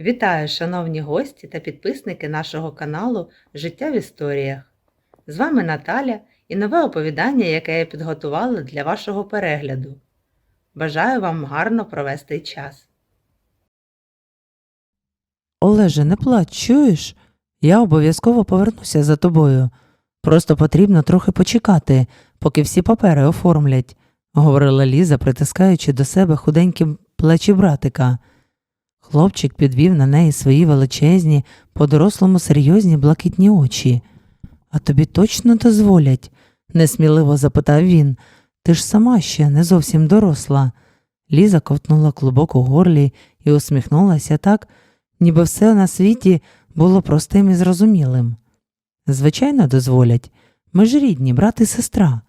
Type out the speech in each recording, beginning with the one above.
Вітаю, шановні гості та підписники нашого каналу Життя в історіях. З вами Наталя і нове оповідання, яке я підготувала для вашого перегляду. Бажаю вам гарно провести час. Олеже, не плач, чуєш? Я обов'язково повернуся за тобою. Просто потрібно трохи почекати, поки всі папери оформлять, говорила Ліза, притискаючи до себе худенькі плечі братика. Хлопчик підвів на неї свої величезні, по-дорослому серйозні блакитні очі. А тобі точно дозволять? несміливо запитав він. Ти ж сама ще не зовсім доросла. Ліза ковтнула клубок у горлі і усміхнулася так, ніби все на світі було простим і зрозумілим. Звичайно, дозволять. Ми ж рідні, брат і сестра.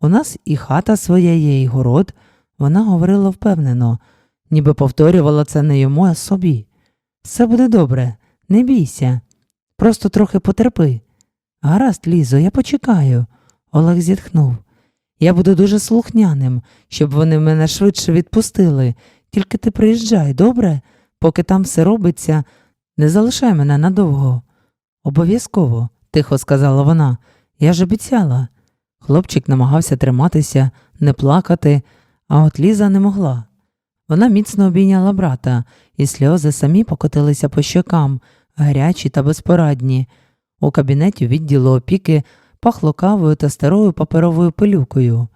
У нас і хата своя є, і город, вона говорила впевнено, ніби повторювала це не йому, а собі. Все буде добре, не бійся. Просто трохи потерпи. Гаразд, Лізо, я почекаю. Олег зітхнув. Я буду дуже слухняним, щоб вони мене швидше відпустили. Тільки ти приїжджай, добре? Поки там все робиться, не залишай мене надовго. Обов'язково, тихо сказала вона. Я ж обіцяла. Хлопчик намагався триматися, не плакати, а от Ліза не могла. Вона міцно обійняла брата, і сльози самі покотилися по щокам, гарячі та безпорадні. У кабінеті відділу опіки пахло кавою та старою паперовою пилюкою.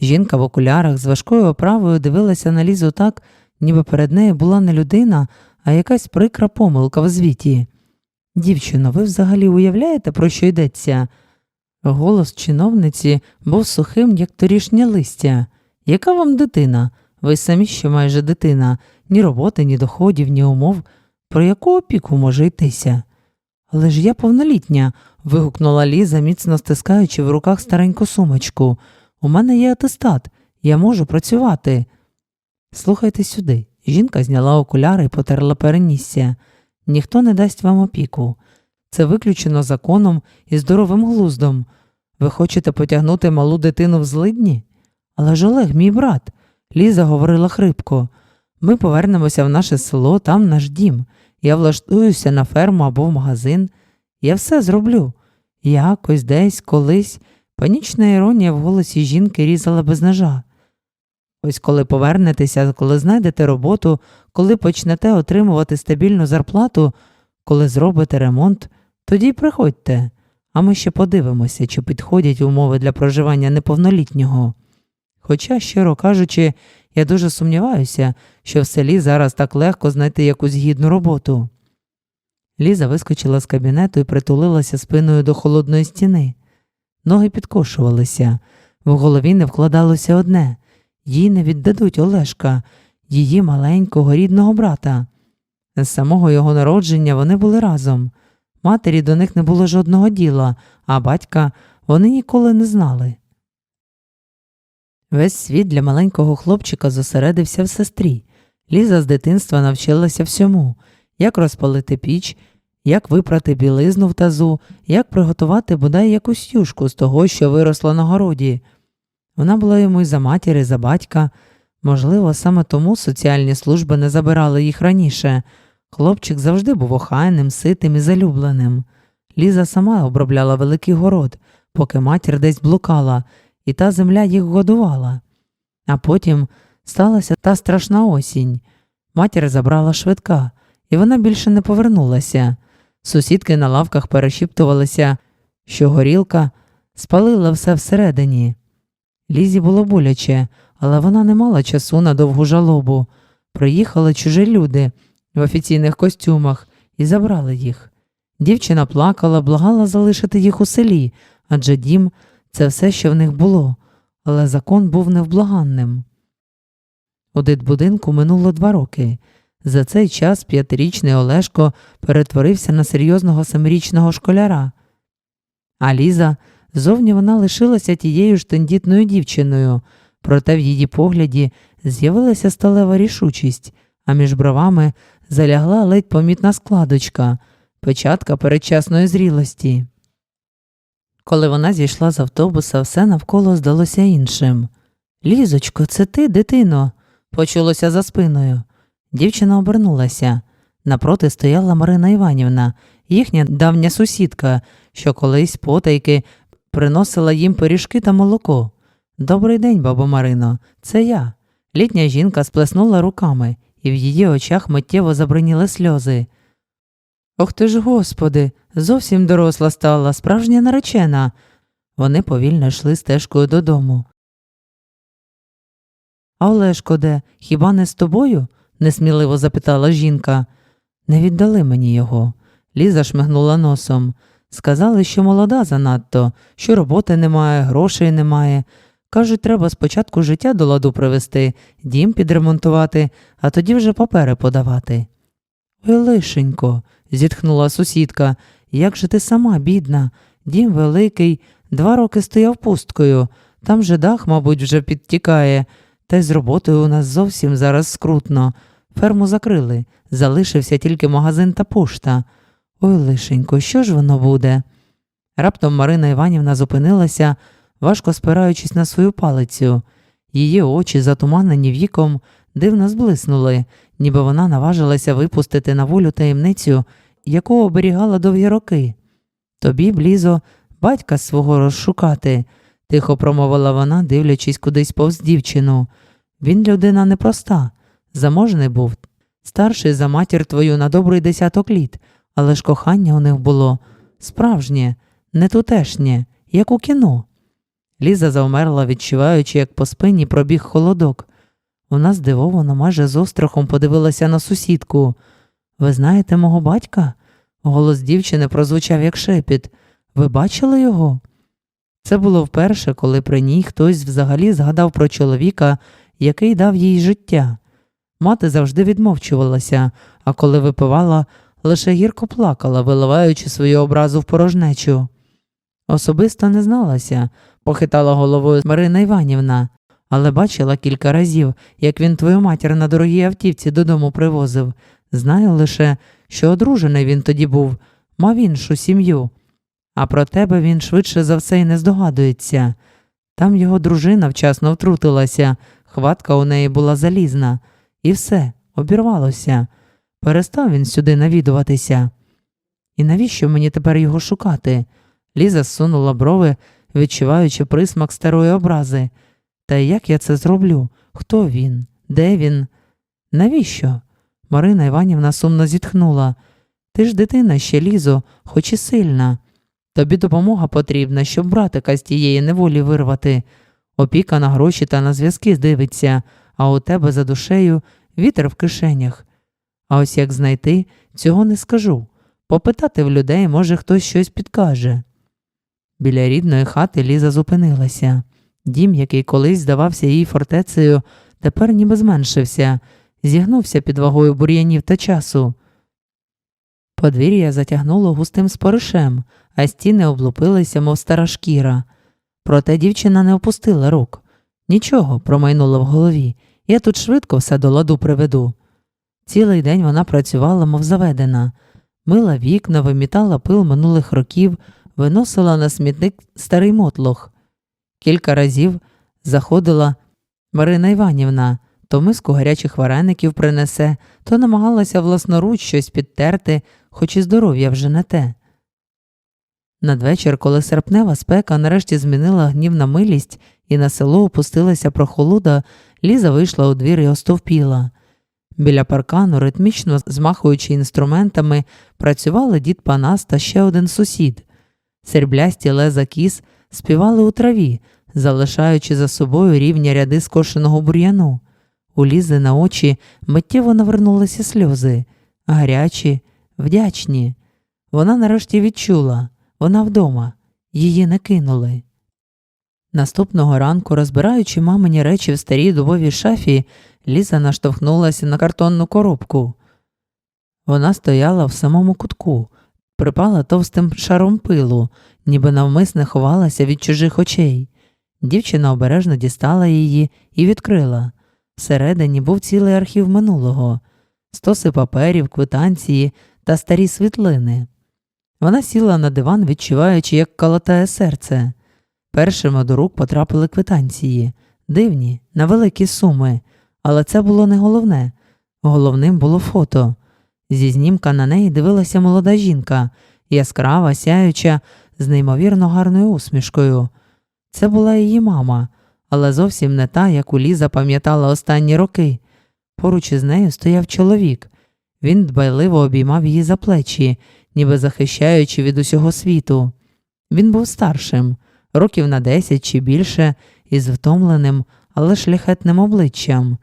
Жінка в окулярах з важкою оправою дивилася на лізу так, ніби перед нею була не людина, а якась прикра помилка в звіті. Дівчино, ви взагалі уявляєте, про що йдеться? Голос чиновниці був сухим, як торішнє листя. Яка вам дитина? Ви самі ще майже дитина, ні роботи, ні доходів, ні умов. Про яку опіку може йтися? Але ж я повнолітня. вигукнула Ліза, міцно стискаючи в руках стареньку сумочку. У мене є атестат, я можу працювати. Слухайте сюди. Жінка зняла окуляри і потерла перенісся. Ніхто не дасть вам опіку. Це виключено законом і здоровим глуздом. Ви хочете потягнути малу дитину в злидні? Але ж Олег, мій брат, Ліза говорила хрипко. Ми повернемося в наше село, там наш дім. Я влаштуюся на ферму або в магазин. Я все зроблю. Якось, десь, колись. Панічна іронія в голосі жінки різала без ножа. Ось коли повернетеся, коли знайдете роботу, коли почнете отримувати стабільну зарплату, коли зробите ремонт, тоді й приходьте, а ми ще подивимося, чи підходять умови для проживання неповнолітнього. Хоча, щиро кажучи, я дуже сумніваюся, що в селі зараз так легко знайти якусь гідну роботу. Ліза вискочила з кабінету і притулилася спиною до холодної стіни. Ноги підкошувалися, в голові не вкладалося одне їй не віддадуть Олешка, її маленького рідного брата. З самого його народження вони були разом. Матері до них не було жодного діла, а батька вони ніколи не знали. Весь світ для маленького хлопчика зосередився в сестрі. Ліза з дитинства навчилася всьому як розпалити піч, як випрати білизну в тазу, як приготувати бодай якусь юшку з того, що виросло на городі. Вона була йому й за матір, і за батька. Можливо, саме тому соціальні служби не забирали їх раніше. Хлопчик завжди був охайним, ситим і залюбленим. Ліза сама обробляла великий город, поки матір десь блукала, і та земля їх годувала. А потім сталася та страшна осінь. Матір забрала швидка, і вона більше не повернулася. Сусідки на лавках перешіптувалися, що горілка спалила все всередині. Лізі було боляче, але вона не мала часу на довгу жалобу. Приїхали чужі люди в офіційних костюмах і забрали їх. Дівчина плакала, благала залишити їх у селі, адже дім це все, що в них було, але закон був невблаганним. У дитбудинку минуло два роки. За цей час п'ятирічний Олешко перетворився на серйозного семирічного школяра. А Ліза зовні вона лишилася тією ж тендітною дівчиною, проте в її погляді з'явилася сталева рішучість, а між бровами залягла ледь помітна складочка, печатка передчасної зрілості. Коли вона зійшла з автобуса, все навколо здалося іншим. Лізочко, це ти, дитино, почулося за спиною. Дівчина обернулася. Напроти стояла Марина Іванівна, їхня давня сусідка, що колись потайки приносила їм пиріжки та молоко. Добрий день, бабо Марино, це я. Літня жінка сплеснула руками, і в її очах миттєво забриніли сльози. Ох ти ж, господи, зовсім доросла стала, справжня наречена. Вони повільно йшли стежкою додому. А Олешко де? Хіба не з тобою? несміливо запитала жінка. Не віддали мені його. Ліза шмигнула носом. Сказали, що молода занадто, що роботи немає, грошей немає. Кажуть, треба спочатку життя до ладу привести, дім підремонтувати, а тоді вже папери подавати. Ой, лишенько, зітхнула сусідка, як же ти сама, бідна, дім великий, два роки стояв пусткою, там же дах, мабуть, вже підтікає, та й з роботою у нас зовсім зараз скрутно. Ферму закрили, залишився тільки магазин та пошта. Ой, лишенько, що ж воно буде? Раптом Марина Іванівна зупинилася, важко спираючись на свою палицю. Її очі, затуманені віком, дивно зблиснули, ніби вона наважилася випустити на волю таємницю, яку оберігала довгі роки. Тобі, блізо, батька свого розшукати, тихо промовила вона, дивлячись кудись повз дівчину. Він людина непроста, заможний був, старший за матір твою на добрий десяток літ, але ж кохання у них було справжнє, не тутешнє, як у кіно. Ліза завмерла, відчуваючи, як по спині пробіг холодок. Вона здивовано, майже з острахом подивилася на сусідку. Ви знаєте мого батька? Голос дівчини прозвучав як шепіт. Ви бачили його? Це було вперше, коли при ній хтось взагалі згадав про чоловіка, який дав їй життя. Мати завжди відмовчувалася, а коли випивала, лише гірко плакала, виливаючи свою образу в порожнечу. Особисто не зналася, похитала головою Марина Іванівна, але бачила кілька разів, як він твою матір на дорогій автівці додому привозив. Знаю лише, що одружений він тоді був, мав іншу сім'ю. А про тебе він швидше за все й не здогадується. Там його дружина вчасно втрутилася, хватка у неї була залізна, і все, обірвалося. Перестав він сюди навідуватися. І навіщо мені тепер його шукати? Ліза зсунула брови, відчуваючи присмак старої образи. Та як я це зроблю? Хто він? Де він? Навіщо? Марина Іванівна сумно зітхнула. Ти ж дитина ще лізо, хоч і сильна. Тобі допомога потрібна, щоб братика з тієї неволі вирвати. Опіка на гроші та на зв'язки здивиться, а у тебе за душею вітер в кишенях. А ось як знайти, цього не скажу. Попитати в людей, може, хтось щось підкаже. Біля рідної хати Ліза зупинилася. Дім, який колись здавався їй фортецею, тепер ніби зменшився, зігнувся під вагою бур'янів та часу. Подвір'я затягнуло густим споришем, а стіни облупилися, мов стара шкіра. Проте дівчина не опустила рук. Нічого, промайнуло в голові. Я тут швидко все до ладу приведу. Цілий день вона працювала, мов заведена, мила вікна, вимітала пил минулих років, виносила на смітник старий мотлох. Кілька разів заходила Марина Іванівна, то миску гарячих вареників принесе, то намагалася власноруч щось підтерти, хоч і здоров'я вже не те. Надвечір, коли серпнева спека нарешті змінила гнів на милість і на село опустилася прохолода, Ліза вийшла у двір і остовпіла. Біля паркану, ритмічно змахуючи інструментами, працювали дід Панас та ще один сусід. Серблясті леза кіз співали у траві, залишаючи за собою рівні ряди скошеного бур'яну. У Лізи на очі миттєво навернулися сльози, гарячі, вдячні. Вона нарешті відчула вона вдома, її не кинули. Наступного ранку, розбираючи мамині речі в старій дубовій шафі, Ліза наштовхнулася на картонну коробку. Вона стояла в самому кутку, припала товстим шаром пилу, ніби навмисне ховалася від чужих очей. Дівчина обережно дістала її і відкрила. Всередині був цілий архів минулого, стоси паперів, квитанції та старі світлини. Вона сіла на диван, відчуваючи, як калатає серце. Першими до рук потрапили квитанції, дивні, на великі суми, але це було не головне. Головним було фото. Зі знімка на неї дивилася молода жінка, яскрава, сяюча, з неймовірно гарною усмішкою. Це була її мама, але зовсім не та, яку Ліза пам'ятала останні роки. Поруч із нею стояв чоловік. Він дбайливо обіймав її за плечі, ніби захищаючи від усього світу. Він був старшим, років на десять чи більше, із втомленим, але шляхетним обличчям.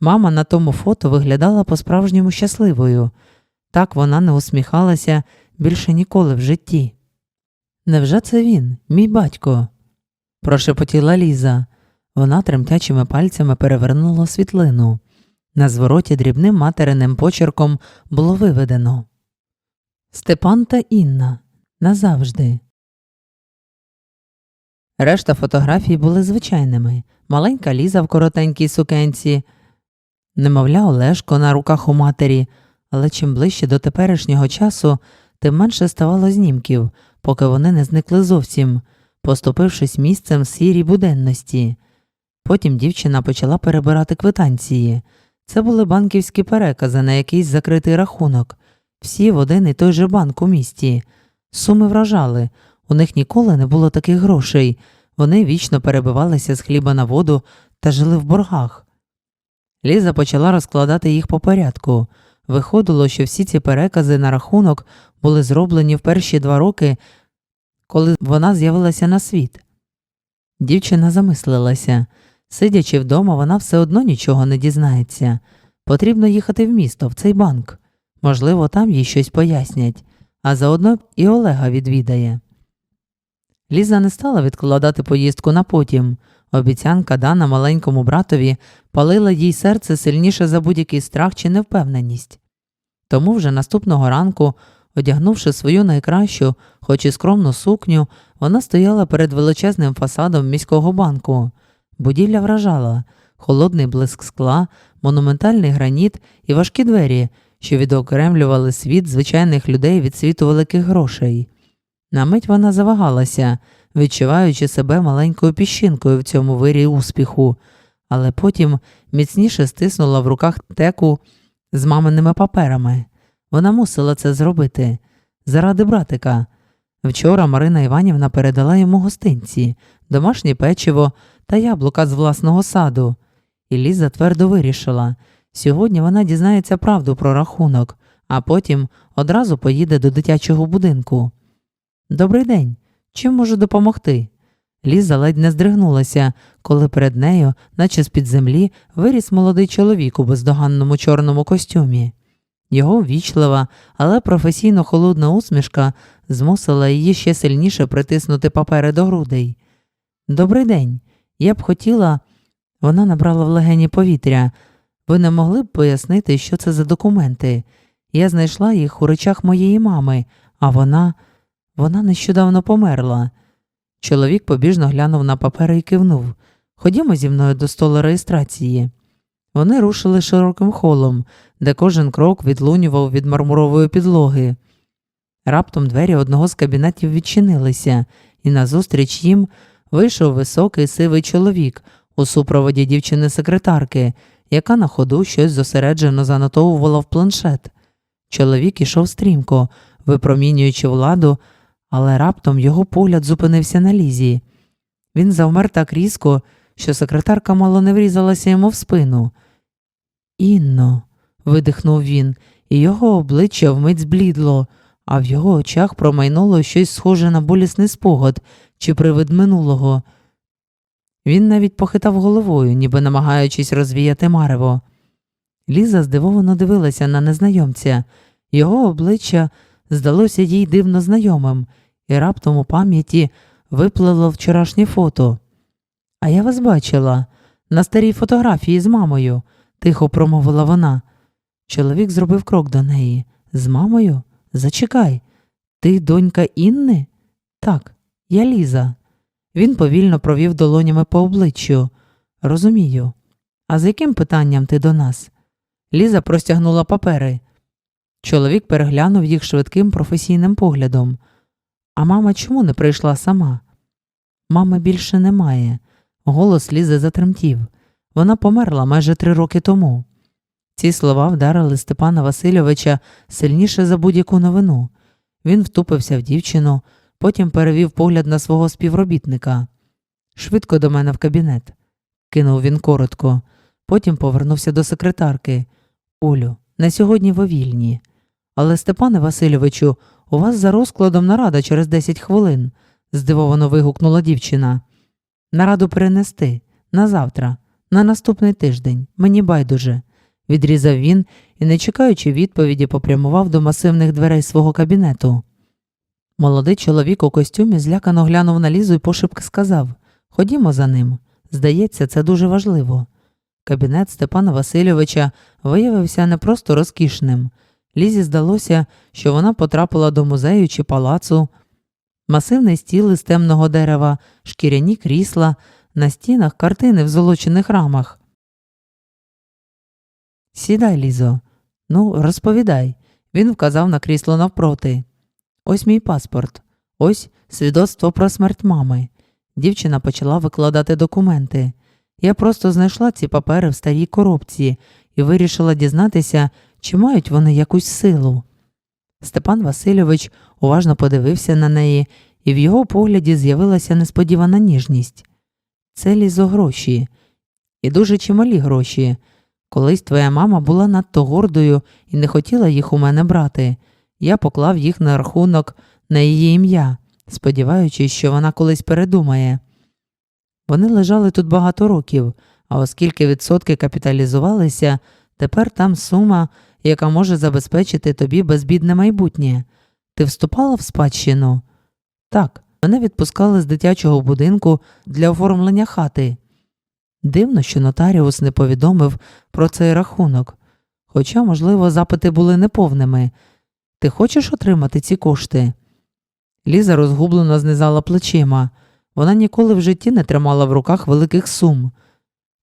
Мама на тому фото виглядала по-справжньому щасливою. Так вона не усміхалася більше ніколи в житті. Невже це він, мій батько? прошепотіла Ліза. Вона тремтячими пальцями перевернула світлину. На звороті дрібним материним почерком було виведено Степан та Інна назавжди. Решта фотографій були звичайними маленька Ліза в коротенькій сукенці, немовля Олешко на руках у матері, але чим ближче до теперішнього часу, тим менше ставало знімків, поки вони не зникли зовсім, поступившись місцем сірій буденності. Потім дівчина почала перебирати квитанції. Це були банківські перекази на якийсь закритий рахунок, всі в один і той же банк у місті. Суми вражали, у них ніколи не було таких грошей, вони вічно перебивалися з хліба на воду та жили в боргах. Ліза почала розкладати їх по порядку. Виходило, що всі ці перекази на рахунок були зроблені в перші два роки, коли вона з'явилася на світ. Дівчина замислилася. Сидячи вдома, вона все одно нічого не дізнається. Потрібно їхати в місто, в цей банк. Можливо, там їй щось пояснять, а заодно і Олега відвідає. Ліза не стала відкладати поїздку на потім. Обіцянка, дана маленькому братові, палила їй серце сильніше за будь-який страх чи невпевненість. Тому вже наступного ранку, одягнувши свою найкращу, хоч і скромну сукню, вона стояла перед величезним фасадом міського банку. Будівля вражала холодний блиск скла, монументальний граніт і важкі двері, що відокремлювали світ звичайних людей від світу великих грошей. На мить вона завагалася, відчуваючи себе маленькою піщинкою в цьому вирі успіху, але потім міцніше стиснула в руках теку з маминими паперами. Вона мусила це зробити заради братика. Вчора Марина Іванівна передала йому гостинці, домашнє печиво та яблука з власного саду. І Ліза твердо вирішила сьогодні вона дізнається правду про рахунок, а потім одразу поїде до дитячого будинку. Добрий день. Чим можу допомогти? Ліза ледь не здригнулася, коли перед нею, наче з-під землі, виріс молодий чоловік у бездоганному чорному костюмі. Його ввічлива, але професійно холодна усмішка змусила її ще сильніше притиснути папери до грудей. Добрий день. Я б хотіла. Вона набрала в легені повітря. Ви не могли б пояснити, що це за документи? Я знайшла їх у речах моєї мами, а вона. вона нещодавно померла. Чоловік побіжно глянув на папери і кивнув. Ходімо зі мною до столу реєстрації. Вони рушили широким холом, де кожен крок відлунював від мармурової підлоги. Раптом двері одного з кабінетів відчинилися, і назустріч їм вийшов високий сивий чоловік у супроводі дівчини-секретарки, яка на ходу щось зосереджено занотовувала в планшет. Чоловік ішов стрімко, випромінюючи владу, але раптом його погляд зупинився на лізі. Він завмер так різко, що секретарка мало не врізалася йому в спину. Інно, видихнув він, і його обличчя вмить зблідло, а в його очах промайнуло щось схоже на болісний спогад чи привид минулого. Він навіть похитав головою, ніби намагаючись розвіяти марево. Ліза здивовано дивилася на незнайомця, його обличчя здалося їй дивно знайомим, і раптом у пам'яті виплило вчорашнє фото. А я вас бачила на старій фотографії з мамою, тихо промовила вона. Чоловік зробив крок до неї. З мамою? Зачекай. Ти донька Інни? Так, я Ліза. Він повільно провів долонями по обличчю. Розумію. А з яким питанням ти до нас? Ліза простягнула папери. Чоловік переглянув їх швидким професійним поглядом. А мама чому не прийшла сама? Мами більше немає. Голос Лізи затремтів. Вона померла майже три роки тому. Ці слова вдарили Степана Васильовича сильніше за будь-яку новину. Він втупився в дівчину, потім перевів погляд на свого співробітника. Швидко до мене в кабінет, кинув він коротко, потім повернувся до секретарки. Олю, на сьогодні ви вільні. Але, Степане Васильовичу, у вас за розкладом нарада через 10 хвилин, здивовано вигукнула дівчина. Нараду перенести на завтра, на наступний тиждень, мені байдуже, відрізав він і, не чекаючи відповіді, попрямував до масивних дверей свого кабінету. Молодий чоловік у костюмі злякано глянув на лізу і пошепки сказав Ходімо за ним. Здається, це дуже важливо. Кабінет Степана Васильовича виявився не просто розкішним. Лізі здалося, що вона потрапила до музею чи палацу. Масивний стіл із темного дерева, шкіряні крісла, на стінах картини в золочених рамах. Сідай, Лізо. Ну, розповідай. Він вказав на крісло навпроти. Ось мій паспорт, ось свідоцтво про смерть мами. Дівчина почала викладати документи. Я просто знайшла ці папери в старій коробці і вирішила дізнатися, чи мають вони якусь силу. Степан Васильович уважно подивився на неї, і в його погляді з'явилася несподівана ніжність. Це лізо гроші, і дуже чималі гроші. Колись твоя мама була надто гордою і не хотіла їх у мене брати. Я поклав їх на рахунок на її ім'я, сподіваючись, що вона колись передумає. Вони лежали тут багато років, а оскільки відсотки капіталізувалися, тепер там сума, яка може забезпечити тобі безбідне майбутнє. Ти вступала в спадщину? Так, мене відпускали з дитячого будинку для оформлення хати. Дивно, що нотаріус не повідомив про цей рахунок, хоча, можливо, запити були неповними. Ти хочеш отримати ці кошти? Ліза розгублено знизала плечима. Вона ніколи в житті не тримала в руках великих сум.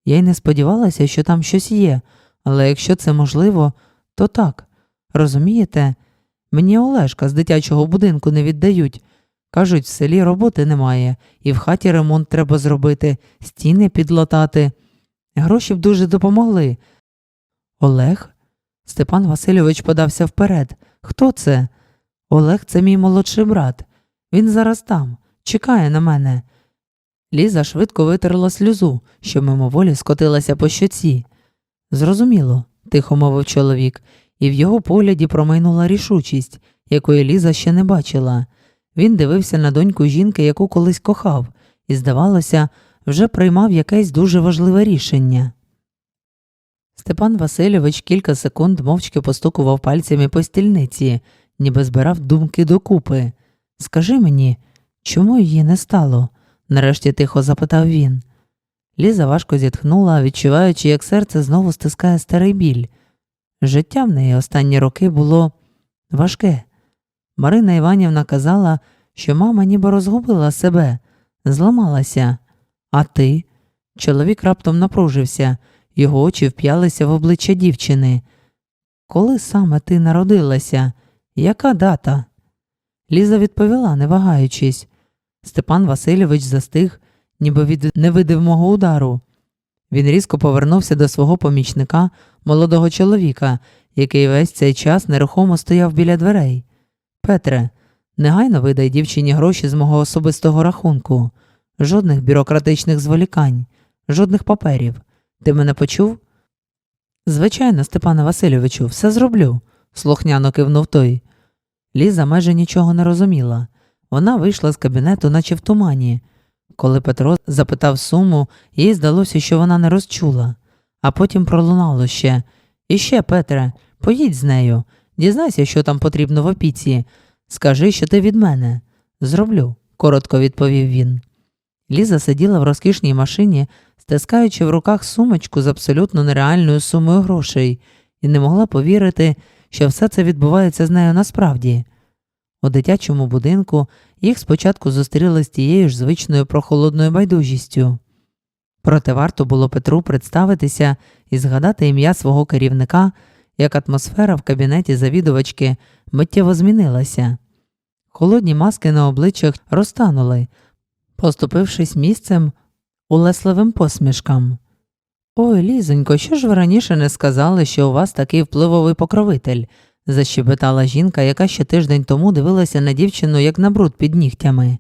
Я й не сподівалася, що там щось є, але якщо це можливо, то так. Розумієте, мені Олешка з дитячого будинку не віддають. Кажуть, в селі роботи немає, і в хаті ремонт треба зробити, стіни підлатати. Гроші б дуже допомогли. Олег? Степан Васильович подався вперед. Хто це? Олег це мій молодший брат. Він зараз там, чекає на мене. Ліза швидко витерла сльозу, що мимоволі скотилася по щоці. Зрозуміло, тихо мовив чоловік, і в його погляді промайнула рішучість, якої Ліза ще не бачила. Він дивився на доньку жінки, яку колись кохав, і, здавалося, вже приймав якесь дуже важливе рішення. Степан Васильович кілька секунд мовчки постукував пальцями по стільниці, ніби збирав думки докупи. Скажи мені, чому її не стало? нарешті тихо запитав він. Ліза важко зітхнула, відчуваючи, як серце знову стискає старий біль. Життя в неї останні роки було важке. Марина Іванівна казала, що мама ніби розгубила себе, зламалася. А ти? Чоловік раптом напружився, його очі вп'ялися в обличчя дівчини. Коли саме ти народилася? Яка дата? Ліза відповіла, не вагаючись. Степан Васильович застиг, ніби від невидимого удару. Він різко повернувся до свого помічника, молодого чоловіка, який весь цей час нерухомо стояв біля дверей. Петре, негайно видай дівчині гроші з мого особистого рахунку, жодних бюрократичних зволікань, жодних паперів. Ти мене почув? Звичайно, Степане Васильовичу, все зроблю, слухняно кивнув той. Ліза майже нічого не розуміла. Вона вийшла з кабінету, наче в тумані. Коли Петро запитав суму, їй здалося, що вона не розчула, а потім пролунало ще Іще, Петре, поїдь з нею, дізнайся, що там потрібно в опіці. Скажи, що ти від мене. Зроблю, коротко відповів він. Ліза сиділа в розкішній машині, стискаючи в руках сумочку з абсолютно нереальною сумою грошей, і не могла повірити, що все це відбувається з нею насправді. У дитячому будинку їх спочатку зустріли з тією ж звичною прохолодною байдужістю. Проте варто було Петру представитися і згадати ім'я свого керівника, як атмосфера в кабінеті завідувачки миттєво змінилася. Холодні маски на обличчях розтанули, поступившись місцем улесливим посмішкам. Ой, Лізонько, що ж ви раніше не сказали, що у вас такий впливовий покровитель? защебетала жінка, яка ще тиждень тому дивилася на дівчину як на бруд під нігтями.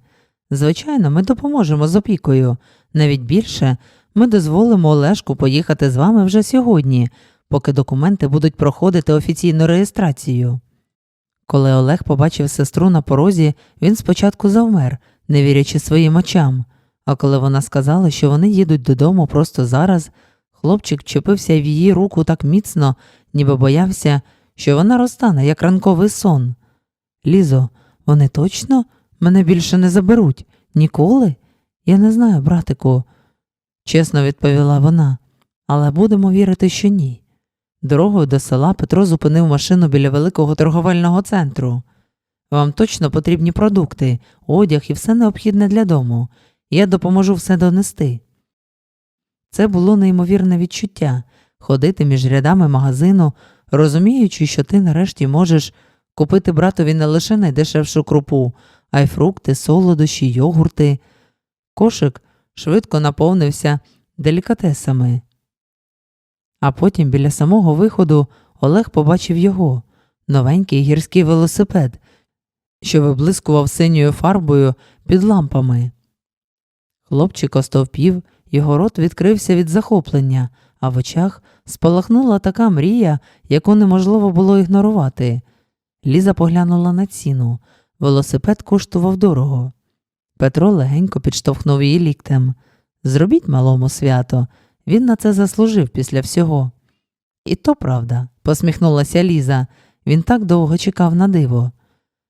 Звичайно, ми допоможемо з опікою. Навіть більше ми дозволимо Олешку поїхати з вами вже сьогодні, поки документи будуть проходити офіційну реєстрацію. Коли Олег побачив сестру на порозі, він спочатку завмер, не вірячи своїм очам, а коли вона сказала, що вони їдуть додому просто зараз, хлопчик вчепився в її руку так міцно, ніби боявся, що вона розтане, як ранковий сон. Лізо, вони точно мене більше не заберуть? Ніколи? Я не знаю, братику, чесно відповіла вона, але будемо вірити, що ні. Дорогою до села Петро зупинив машину біля великого торговельного центру. Вам точно потрібні продукти, одяг і все необхідне для дому. Я допоможу все донести. Це було неймовірне відчуття ходити між рядами магазину, розуміючи, що ти нарешті можеш купити братові не лише найдешевшу крупу, а й фрукти, солодощі, йогурти. Кошик швидко наповнився делікатесами. А потім біля самого виходу Олег побачив його новенький гірський велосипед, що виблискував синьою фарбою під лампами. Хлопчик остовпів, його рот відкрився від захоплення, а в очах спалахнула така мрія, яку неможливо було ігнорувати. Ліза поглянула на ціну. Велосипед коштував дорого. Петро легенько підштовхнув її ліктем. Зробіть малому свято, він на це заслужив після всього. І то правда, посміхнулася Ліза. Він так довго чекав на диво.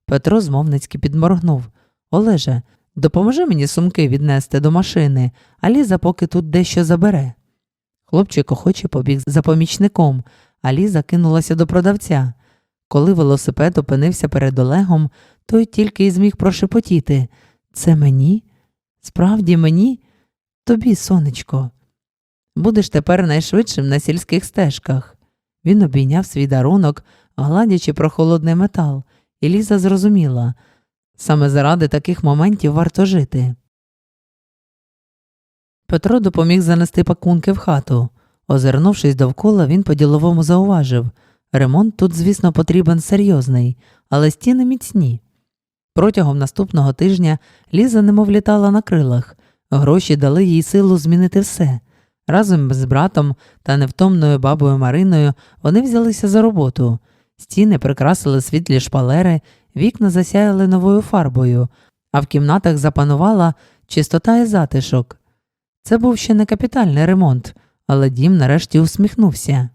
Петро змовницьки підморгнув. Олеже, допоможи мені сумки віднести до машини, а Ліза поки тут дещо забере. Хлопчик охоче побіг за помічником, а Ліза кинулася до продавця. Коли велосипед опинився перед Олегом, той тільки й зміг прошепотіти Це мені? Справді мені? Тобі, сонечко. Будеш тепер найшвидшим на сільських стежках. Він обійняв свій дарунок, гладячи прохолодний метал, і Ліза зрозуміла саме заради таких моментів варто жити. Петро допоміг занести пакунки в хату. Озирнувшись довкола, він по-діловому зауважив ремонт тут, звісно, потрібен серйозний, але стіни міцні. Протягом наступного тижня Ліза немов літала на крилах, гроші дали їй силу змінити все. Разом з братом та невтомною бабою Мариною вони взялися за роботу. Стіни прикрасили світлі шпалери, вікна засяяли новою фарбою, а в кімнатах запанувала чистота і затишок. Це був ще не капітальний ремонт, але дім нарешті усміхнувся.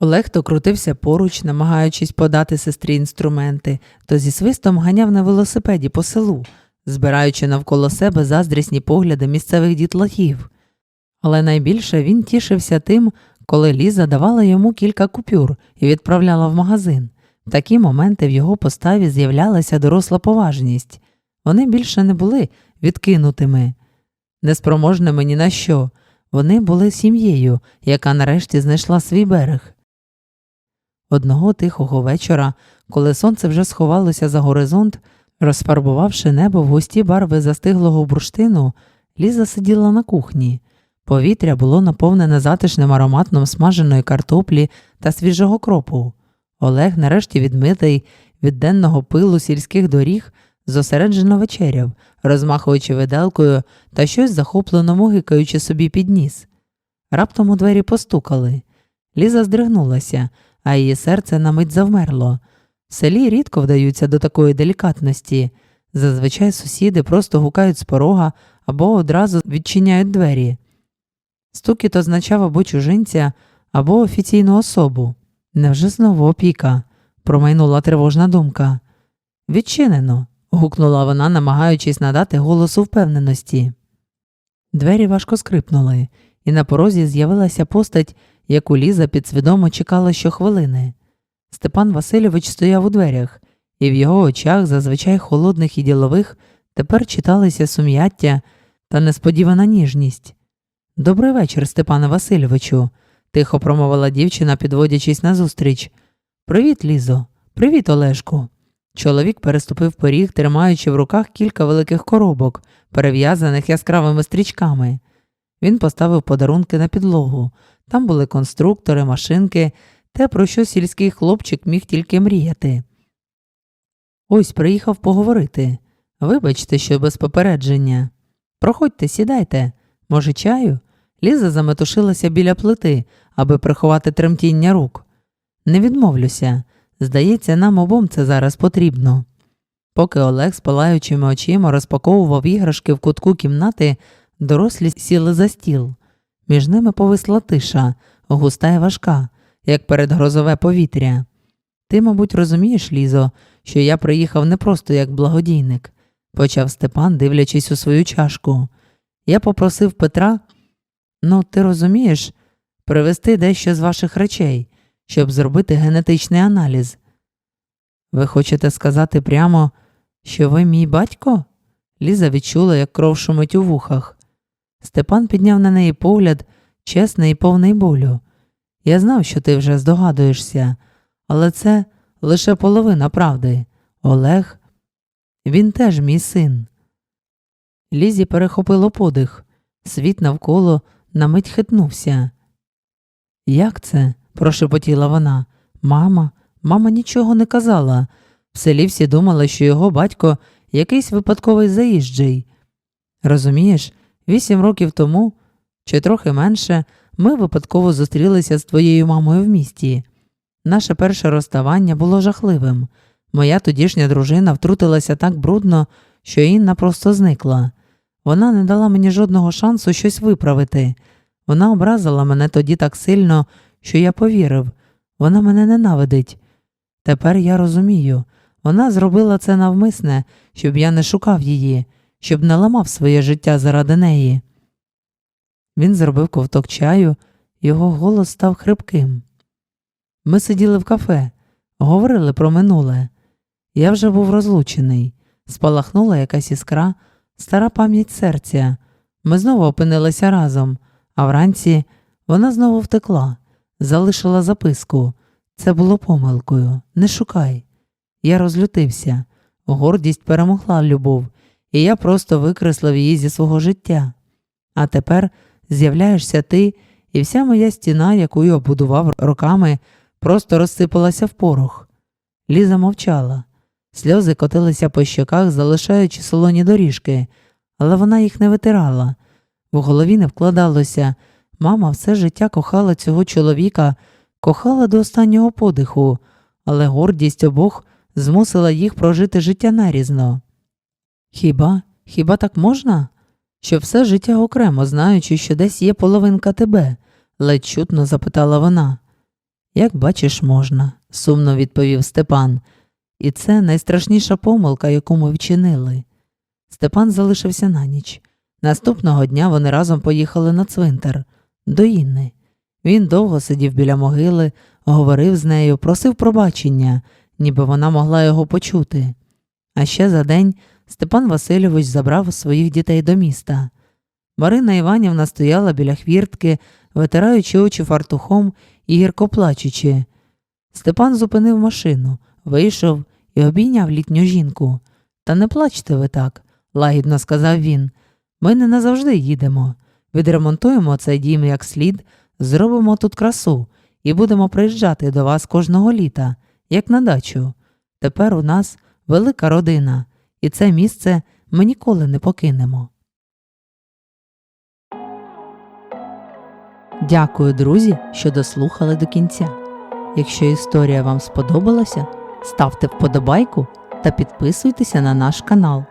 Олег то крутився поруч, намагаючись подати сестрі інструменти, то зі свистом ганяв на велосипеді по селу, збираючи навколо себе заздрісні погляди місцевих дітлахів. Але найбільше він тішився тим, коли Ліза давала йому кілька купюр і відправляла в магазин. В такі моменти в його поставі з'являлася доросла поважність. Вони більше не були відкинутими, неспроможними ні на що. Вони були сім'єю, яка нарешті знайшла свій берег. Одного тихого вечора, коли сонце вже сховалося за горизонт, розфарбувавши небо в густі барви застиглого бурштину, Ліза сиділа на кухні. Повітря було наповнене затишним ароматом смаженої картоплі та свіжого кропу. Олег, нарешті відмитий від денного пилу сільських доріг, зосереджено вечеряв, розмахуючи виделкою та щось захоплено мугикаючи собі під ніс. Раптом у двері постукали. Ліза здригнулася, а її серце на мить завмерло. В селі рідко вдаються до такої делікатності. Зазвичай сусіди просто гукають з порога або одразу відчиняють двері. Стукіт означав або чужинця, або офіційну особу. Невже знову опіка? промайнула тривожна думка. Відчинено. гукнула вона, намагаючись надати голосу впевненості. Двері важко скрипнули, і на порозі з'явилася постать, яку Ліза підсвідомо чекала щохвилини. Степан Васильович стояв у дверях, і в його очах, зазвичай холодних і ділових, тепер читалися сум'яття та несподівана ніжність. Добрий вечір, Степане Васильовичу, тихо промовила дівчина, підводячись назустріч. Привіт, Лізо, привіт, Олешку. Чоловік переступив поріг, тримаючи в руках кілька великих коробок, перев'язаних яскравими стрічками. Він поставив подарунки на підлогу. Там були конструктори, машинки, те, про що сільський хлопчик міг тільки мріяти. Ось приїхав поговорити. Вибачте, що без попередження. Проходьте, сідайте. Може, чаю? Ліза заметушилася біля плити, аби приховати тремтіння рук. Не відмовлюся. Здається, нам обом це зараз потрібно. Поки Олег з палаючими очима розпаковував іграшки в кутку кімнати, дорослі сіли за стіл. Між ними повисла тиша, густа і важка, як передгрозове повітря. Ти, мабуть, розумієш, Лізо, що я приїхав не просто як благодійник, почав Степан, дивлячись у свою чашку. Я попросив Петра, ну, ти розумієш, привезти дещо з ваших речей, щоб зробити генетичний аналіз. Ви хочете сказати прямо, що ви мій батько? Ліза відчула, як кров шумить у вухах. Степан підняв на неї погляд, чесний і повний болю. Я знав, що ти вже здогадуєшся, але це лише половина правди. Олег, він теж мій син. Лізі перехопило подих. Світ навколо на мить хитнувся. Як це? прошепотіла вона. Мама, мама нічого не казала. В селі всі думали, що його батько якийсь випадковий заїжджий. Розумієш, вісім років тому, чи трохи менше, ми випадково зустрілися з твоєю мамою в місті. Наше перше розставання було жахливим. Моя тодішня дружина втрутилася так брудно, що Інна просто зникла. Вона не дала мені жодного шансу щось виправити. Вона образила мене тоді так сильно, що я повірив. Вона мене ненавидить. Тепер я розумію. Вона зробила це навмисне, щоб я не шукав її, щоб не ламав своє життя заради неї. Він зробив ковток чаю, його голос став хрипким. Ми сиділи в кафе, говорили про минуле. Я вже був розлучений, спалахнула якась іскра, стара пам'ять серця. Ми знову опинилися разом, а вранці вона знову втекла, залишила записку. Це було помилкою. Не шукай. Я розлютився. Гордість перемогла любов, і я просто викреслив її зі свого життя. А тепер з'являєшся ти, і вся моя стіна, яку я будував роками, просто розсипалася в порох. Ліза мовчала. Сльози котилися по щоках, залишаючи солоні доріжки, але вона їх не витирала. В голові не вкладалося. Мама все життя кохала цього чоловіка, кохала до останнього подиху, але гордість обох змусила їх прожити життя нарізно. Хіба, хіба так можна? Що все життя окремо, знаючи, що десь є половинка тебе, ледь чутно запитала вона. Як бачиш, можна, сумно відповів Степан, і це найстрашніша помилка, яку ми вчинили. Степан залишився на ніч. Наступного дня вони разом поїхали на цвинтар до Інни. Він довго сидів біля могили, говорив з нею, просив пробачення, ніби вона могла його почути. А ще за день Степан Васильович забрав своїх дітей до міста. Марина Іванівна стояла біля хвіртки, витираючи очі фартухом і гірко плачучи. Степан зупинив машину, вийшов і обійняв літню жінку. Та не плачте ви так, лагідно сказав він. Ми не назавжди їдемо. Відремонтуємо цей дім як слід, зробимо тут красу і будемо приїжджати до вас кожного літа, як на дачу. Тепер у нас велика родина, і це місце ми ніколи не покинемо. Дякую, друзі, що дослухали до кінця. Якщо історія вам сподобалася, ставте вподобайку та підписуйтеся на наш канал.